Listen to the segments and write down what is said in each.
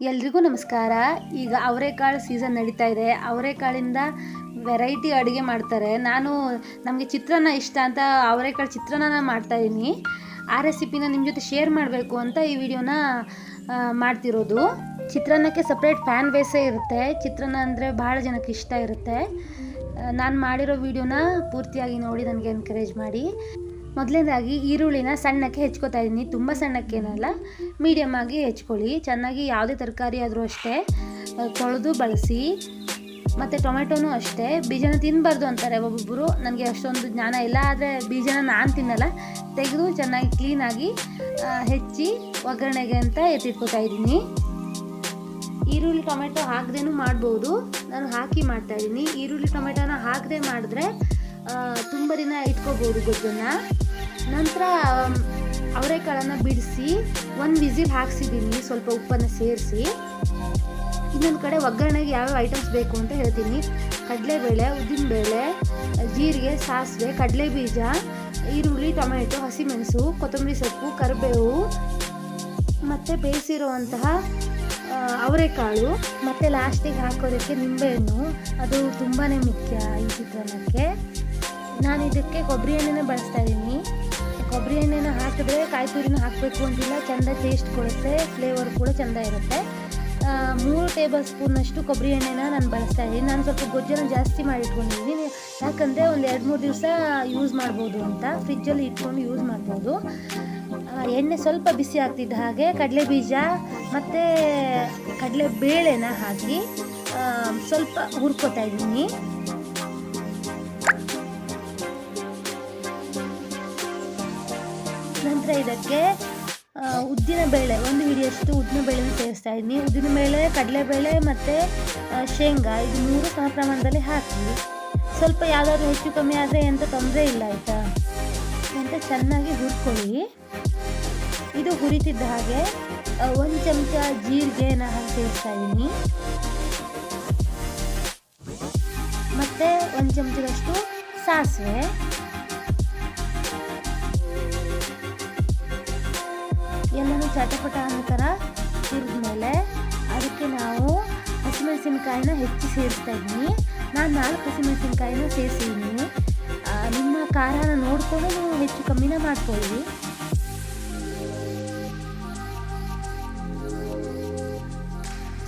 ಎಲ್ರಿಗೂ ನಮಸ್ಕಾರ. ಈಗ ಅವರೆಕಾಳು ಸೀಸನ್ ನಡೀತಾ ಇದೆ. ಅವರೆಕಾಳಿಂದ ವೆರೈಟಿ ಅಡುಗೆ ಮಾಡ್ತಾರೆ. ನಾನು ನಮಗೆ ಚಿತ್ರಾನ್ನ ಇಷ್ಟ ಅಂತ ಅವರೆಕಾಳು ಚಿತ್ರಾನ್ನ ಮಾಡ್ತಾ ಇದ್ದೀನಿ ಆ ರೆಸಿಪಿನ ನಿಮ್ಮ ಜೊತೆ ಶೇರ್ ಮಾಡಬೇಕು ಅಂತ ಈ ವಿಡಿಯೋನ ಮಾಡ್ತಿರೋದು. ಚಿತ್ರಾನ್ನಕ್ಕೆ ಸಪ್ರೇಟ್ ಫ್ಯಾನ್ ಬೇಸೇ ಇರುತ್ತೆ. ಚಿತ್ರಾನ್ನ ಅಂದರೆ ಭಾಳ ಜನಕ್ಕೆ ಇಷ್ಟ ಇರುತ್ತೆ. ನಾನು ಮಾಡಿರೋ ವಿಡಿಯೋನ ಪೂರ್ತಿಯಾಗಿ ನೋಡಿ ನನಗೆ ಎನ್ಕರೇಜ್ ಮಾಡಿ. ಮೊದಲನೇದಾಗಿ ಈರುಳ್ಳಿನ ಸಣ್ಣಕ್ಕೆ ಹೆಚ್ಕೊತಾ ಇದ್ದೀನಿ ತುಂಬ ಸಣ್ಣಕ್ಕೇನಲ್ಲ. ಮೀಡಿಯಮ್ ಆಗಿ ಹೆಚ್ಕೊಳ್ಳಿ. ಚೆನ್ನಾಗಿ ಯಾವುದೇ ತರಕಾರಿ ಆದರೂ ಅಷ್ಟೇ ತೊಳೆದು ಬಳಸಿ. ಮತ್ತು ಟೊಮೆಟೊನೂ ಅಷ್ಟೇ. ಬೀಜನ ತಿನ್ನಬಾರ್ದು ಅಂತಾರೆ ಒಬ್ಬೊಬ್ಬರು ನನಗೆ ಅಷ್ಟೊಂದು ಜ್ಞಾನ ಇಲ್ಲ, ಆದರೆ ಬೀಜನ ನಾನು ತಿನ್ನಲ್ಲ. ತೆಗೆದು ಚೆನ್ನಾಗಿ ಕ್ಲೀನಾಗಿ ಹೆಚ್ಚಿ ಒಗ್ಗರಣೆಗೆ ಅಂತ ಎತ್ತಿಟ್ಕೊತಾ ಇದ್ದೀನಿ. ಈರುಳ್ಳಿ, ಟೊಮೆಟೊ ಹಾಕದೇನು ಮಾಡ್ಬೋದು. ನಾನು ಹಾಕಿ ಮಾಡ್ತಾ ಇದ್ದೀನಿ. ಈರುಳ್ಳಿ, ಟೊಮೆಟೊನ ಹಾಕದೆ ಮಾಡಿದ್ರೆ ತುಂಬ ದಿನ ಇಟ್ಕೋಬೋದು ಗೊಜ್ಜನ್ನು ನಂತರ ಅವರೆಕಾಳನ್ನು ಬಿಡಿಸಿ ಒಂದು ವಿಸಿಲ್ ಹಾಕ್ಸಿದ್ದೀನಿ. ಸ್ವಲ್ಪ ಉಪ್ಪನ್ನು ಸೇರಿಸಿ. ಇನ್ನೊಂದು ಕಡೆ ಒಗ್ಗರಣೆಗೆ ಯಾವ್ಯಾವ ಐಟಮ್ಸ್ ಬೇಕು ಅಂತ ಹೇಳ್ತೀನಿ. ಕಡಲೆಬೇಳೆ, ಉದ್ದಿನಬೇಳೆ, ಜೀರಿಗೆ, ಸಾಸಿವೆ ಕಡಲೆ ಬೀಜ ಈರುಳ್ಳಿ, ಟೊಮೆಟೊ, ಹಸಿಮೆಣಸು, ಕೊತ್ತಂಬರಿ ಸೊಪ್ಪು, ಕರಿಬೇವು, ಮತ್ತು ಬೇಯಿಸಿರುವಂತಹ ಅವರೆಕಾಳು, ಮತ್ತು ಲಾಸ್ಟಿಗೆ ಹಾಕೋದಕ್ಕೆ ನಿಂಬೆಹಣ್ಣು. ಅದು ತುಂಬಾ ಮುಖ್ಯ ಈ ಚಿತ್ರಾನ್ನಕ್ಕೆ ನಾನು ಇದಕ್ಕೆ ಕೊಬ್ಬರಿ ಎಣ್ಣೆನೇ ಬಳಸ್ತಾ ಕೊಬ್ಬರಿ ಎಣ್ಣೆನ ಹಾಕಿದ್ರೆ ಕಾಯಿ ತುರಿನ ಹಾಕಬೇಕು ಅಂತಿಲ್ಲ, ಚೆಂದ ಟೇಸ್ಟ್ ಕೊಡುತ್ತೆ ಫ್ಲೇವರ್ ಕೂಡ ಚೆಂದ ಇರುತ್ತೆ. ಮೂರು ಟೇಬಲ್ ಸ್ಪೂನಷ್ಟು ಕೊಬ್ಬರಿ ಎಣ್ಣೆನ ನಾನು ಬಳಸ್ತಾ ಇದ್ದೀನಿ. ನಾನು ಸ್ವಲ್ಪ ಗೊಜ್ಜನ ಜಾಸ್ತಿ ಮಾಡಿ ಇಟ್ಕೊಂಡಿದ್ದೀನಿ. ಯಾಕಂದರೆ ಒಂದು ಎರಡು ಮೂರು ದಿವಸ ಯೂಸ್ ಮಾಡ್ಬೋದು ಅಂತ. ಫ್ರಿಜ್ಜಲ್ಲಿ ಇಟ್ಕೊಂಡು ಯೂಸ್ ಮಾಡ್ಬೋದು. ಎಣ್ಣೆ ಸ್ವಲ್ಪ ಬಿಸಿ ಆಗ್ತಿದ್ದ ಹಾಗೆ ಕಡಲೆ ಬೀಜ ಮತ್ತು ಕಡಲೆ ಬೇಳೆನ ಹಾಕಿ ಸ್ವಲ್ಪ ಹುರ್ಕೋತಾ ಇದ್ದೀನಿ. ನಂತರ ಇದಕ್ಕೆ ಉದ್ದಿನ ಬೇಳೆ, ಒಂದು ಹಿಡಿಯಷ್ಟು ಉದ್ದಿನ ಬೇಳೆನ ಸೇರಿಸ್ತಾ ಇದ್ದೀನಿ. ಉದ್ದಿನ ಬೇಳೆ ಕಡಲೆಬೇಳೆ ಮತ್ತು ಶೇಂಗಾ, ಇದು ಮೂರು ಸಮ ಪ್ರಮಾಣದಲ್ಲಿ ಹಾಕಿ ಸ್ವಲ್ಪ ಯಾವುದಾದ್ರೂ ಹೆಚ್ಚು ಕಮ್ಮಿ ಆದರೆ ಎಂತ ತೊಂದರೆ ಇಲ್ಲ, ಆಯಿತಾ? ಅಂತ ಚೆನ್ನಾಗಿ ಹುರ್ಕೊಳ್ಳಿ. ಇದು ಹುರಿತಿದ್ದ ಹಾಗೆ ಒಂದು ಚಮಚ ಜೀರಿಗೆನ ಹಾಕಿ ಸೇರಿಸ್ತಾ ಇದ್ದೀನಿ. ಮತ್ತು ಒಂದು ಚಮಚದಷ್ಟು ಸಾಸಿವೆ. ಚಟಪಟ ಅನ್ನೋ ಥರ ಮೇಲೆ. ಅದಕ್ಕೆ ನಾವು ಹಸಿಮೆಣಸಿನ್ಕಾಯಿನ ಹೆಚ್ಚಿ ಸೇರಿಸ್ತಾ ಇದ್ದೀನಿ ನಾನು ನಾಲ್ಕು ಹಸಿಮೆಣಸಿನ್ಕಾಯಿನ ಸೇರಿಸಿದ್ದೀನಿ ನಿಮ್ಮ ಖಾರನ ನೋಡಿಕೊಂಡು ನೀವು ಹೆಚ್ಚು ಕಮ್ಮಿನ ಮಾಡ್ಕೊಳ್ಳಿ.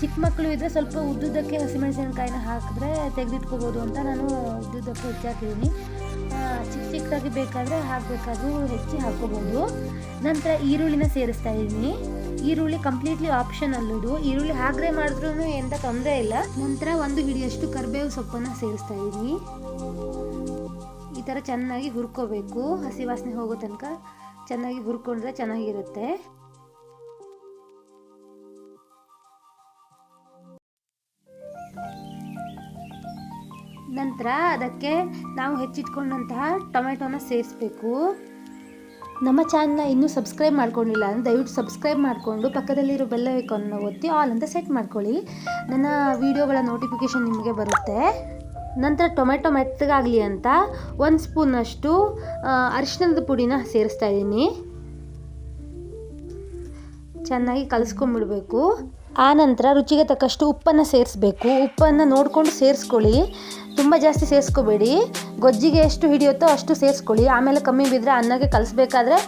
ಚಿಕ್ಕ ಮಕ್ಕಳು ಇದ್ದರೆ ಸ್ವಲ್ಪ ಉದ್ದುದಕ್ಕೆ ಹಸಿಮೆಣಸಿನಕಾಯಿನ ಹಾಕಿದ್ರೆ ತೆಗೆದಿಟ್ಕೋಬೋದು ಅಂತ ನಾನು ಉದ್ದುದಕ್ಕೆ ಹೆಚ್ಚಾಕಿದ್ದೀನಿ ಚಿಕ್ಕ ಚಿಕ್ಕದಾಗಿ ಬೇಕಾದರೆ ಹಾಕಬೇಕಾದ್ರೂ ಹೆಚ್ಚಿ ಹಾಕೋಬೋದು ನಂತರ ಈರುಳ್ಳಿನ ಸೇರಿಸ್ತಾ ಇದ್ದೀನಿ. ಈರುಳ್ಳಿ ಕಂಪ್ಲೀಟ್ಲಿ ಆಪ್ಷನ್ ಅಲ್ಲದು ಈರುಳ್ಳಿ ಹಾಕದೆ ಮಾಡಿದ್ರೂ ಎಂಥ ತೊಂದರೆ ಇಲ್ಲ. ನಂತರ ಒಂದು ಹಿಡಿಯಷ್ಟು ಕರಿಬೇವು ಸೊಪ್ಪನ್ನು ಸೇರಿಸ್ತಾ ಇದ್ದೀನಿ. ಈ ಥರ ಚೆನ್ನಾಗಿ ಹುರ್ಕೋಬೇಕು. ಹಸಿ ವಾಸನೆ ಹೋಗೋ ತನಕ ಚೆನ್ನಾಗಿ ಹುರ್ಕೊಂಡ್ರೆ ಚೆನ್ನಾಗಿರುತ್ತೆ. ನಂತರ ಅದಕ್ಕೆ ನಾವು ಹೆಚ್ಚಿಟ್ಕೊಂಡಂತಹ ಟೊಮೆಟೊನ ಸೇರಿಸ್ಬೇಕು. ನಮ್ಮ ಚಾನಲ್ನ ಇನ್ನೂ ಸಬ್ಸ್ಕ್ರೈಬ್ ಮಾಡ್ಕೊಂಡಿಲ್ಲ ಅಂದರೆ ದಯವಿಟ್ಟು ಸಬ್ಸ್ಕ್ರೈಬ್ ಮಾಡಿಕೊಂಡು ಪಕ್ಕದಲ್ಲಿರೋ ಬೆಲ್ಲ ಐಕಾನ್ನ ಒತ್ತಿ ಆಲ್ ಅಂತ ಸೆಟ್ ಮಾಡ್ಕೊಳ್ಳಿ. ನನ್ನ ವೀಡಿಯೋಗಳ ನೋಟಿಫಿಕೇಷನ್ ನಿಮಗೆ ಬರುತ್ತೆ. ನಂತರ ಟೊಮೆಟೊ ಮೆತ್ತಗಾಗಲಿ ಅಂತ ಒಂದು ಸ್ಪೂನಷ್ಟು ಅರಿಶಿಣದ ಪುಡಿನ ಸೇರಿಸ್ತಾ ಇದ್ದೀನಿ. ಚೆನ್ನಾಗಿ ಕಲಿಸ್ಕೊಂಡ್ಬಿಡ್ಬೇಕು ಆ ನಂತರ ರುಚಿಗೆ ತಕ್ಕಷ್ಟು ಉಪ್ಪನ್ನು ಸೇರಿಸ್ಬೇಕು. ಉಪ್ಪನ್ನು ನೋಡಿಕೊಂಡು ಸೇರಿಸ್ಕೊಳ್ಳಿ. ತುಂಬ ಜಾಸ್ತಿ ಸೇರಿಸ್ಕೋಬೇಡಿ. ಗೊಜ್ಜಿಗೆ ಎಷ್ಟು ಹಿಡಿಯುತ್ತೋ ಅಷ್ಟು ಸೇರಿಸ್ಕೊಳ್ಳಿ. ಆಮೇಲೆ ಕಮ್ಮಿ ಬಿದ್ದರೆ ಅನ್ನಕ್ಕೆ ಕಲಿಸ್ಬೇಕಾದ್ರೆ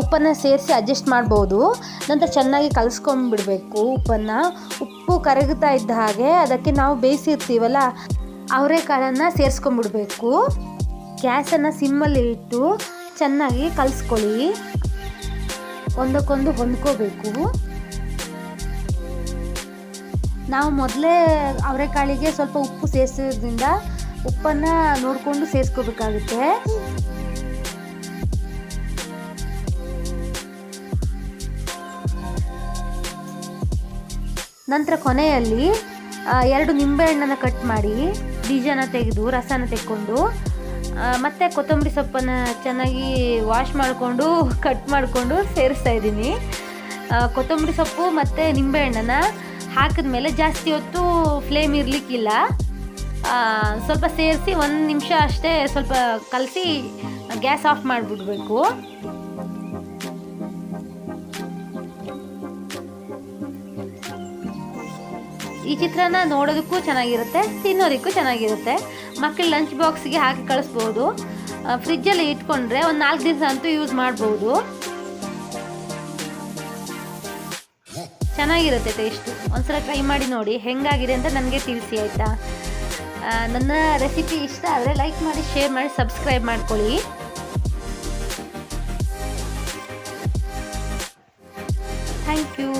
ಉಪ್ಪನ್ನು ಸೇರಿಸಿ ಅಡ್ಜಸ್ಟ್ ಮಾಡ್ಬೋದು. ನಂತರ ಚೆನ್ನಾಗಿ ಕಲಿಸ್ಕೊಂಬಿಡಬೇಕು ಉಪ್ಪನ್ನು. ಉಪ್ಪು ಕರಗುತ್ತಾ ಇದ್ದ ಹಾಗೆ ಅದಕ್ಕೆ ನಾವು ಬೇಯಿಸಿರ್ತೀವಲ್ಲ, ಅವರೆಕಾಳನ್ನು ಸೇರಿಸ್ಕೊಂಡ್ಬಿಡ್ಬೇಕು. ಗ್ಯಾಸನ್ನು ಸಿಮ್ಮಲ್ಲಿ ಇಟ್ಟು ಚೆನ್ನಾಗಿ ಕಲಿಸ್ಕೊಳ್ಳಿ. ಒಂದಕ್ಕೊಂದು ಹೊಂದ್ಕೋಬೇಕು. ನಾವು ಮೊದಲೇ ಅವರೆಕಾಳಿಗೆ ಸ್ವಲ್ಪ ಉಪ್ಪು ಸೇರಿಸೋದ್ರಿಂದ ಉಪ್ಪನ್ನು ನೋಡಿಕೊಂಡು ಸೇರಿಸ್ಕೋಬೇಕಾಗುತ್ತೆ. ನಂತರ ಕೊನೆಯಲ್ಲಿ ಎರಡು ನಿಂಬೆಹಣ್ಣನ್ನು ಕಟ್ ಮಾಡಿ, ಬೀಜನ ತೆಗೆದು, ರಸನ ತೆಕ್ಕೊಂಡು ಮತ್ತು ಮತ್ತೆ ಕೊತ್ತಂಬರಿ ಸೊಪ್ಪನ್ನು ಚೆನ್ನಾಗಿ ವಾಶ್ ಮಾಡಿಕೊಂಡು ಕಟ್ ಮಾಡಿಕೊಂಡು ಸೇರಿಸ್ತಾ ಇದ್ದೀನಿ. ಕೊತ್ತಂಬರಿ ಸೊಪ್ಪು ಮತ್ತು ನಿಂಬೆಹಣ್ಣನ್ನು ಹಾಕಿದ್ಮೇಲೆ ಜಾಸ್ತಿ ಹೊತ್ತು ಫ್ಲೇಮ್ ಇರಲಿಕ್ಕಿಲ್ಲ. ಸ್ವಲ್ಪ ಸೇರಿಸಿ ಒಂದು ನಿಮಿಷ ಅಷ್ಟೇ ಸ್ವಲ್ಪ ಕಲಸಿ ಗ್ಯಾಸ್ ಆಫ್ ಮಾಡಿಬಿಡ್ಬೇಕು. ಈ ಚಿತ್ರಾನ್ನ ನೋಡೋದಕ್ಕೂ ಚೆನ್ನಾಗಿರುತ್ತೆ, ತಿನ್ನೋದಕ್ಕೂ ಚೆನ್ನಾಗಿರುತ್ತೆ. ಮಕ್ಕಳು ಲಂಚ್ ಬಾಕ್ಸ್ಗೆ ಹಾಕಿ ಕಳಿಸ್ಬೋದು. ಫ್ರಿಜ್ಜಲ್ಲಿ ಇಟ್ಕೊಂಡ್ರೆ ಒಂದು ನಾಲ್ಕು ದಿವಸ ಅಂತೂ ಯೂಸ್ ಮಾಡ್ಬೋದು. ಚೆನ್ನಾಗಿರುತ್ತೆ ಟೇಸ್ಟ್ ಒಂದ್ಸಲ ಟ್ರೈ ಮಾಡಿ ನೋಡಿ ಹೆಂಗಾಗಿದೆ ಅಂತ ನನಗೆ ತಿಳಿಸಿ, ಆಯಿತಾ? ನನ್ನ ರೆಸಿಪಿ ಇಷ್ಟ ಆದರೆ ಲೈಕ್ ಮಾಡಿ ಶೇರ್ ಮಾಡಿ ಸಬ್ಸ್ಕ್ರೈಬ್ ಮಾಡ್ಕೊಳ್ಳಿ. Thank you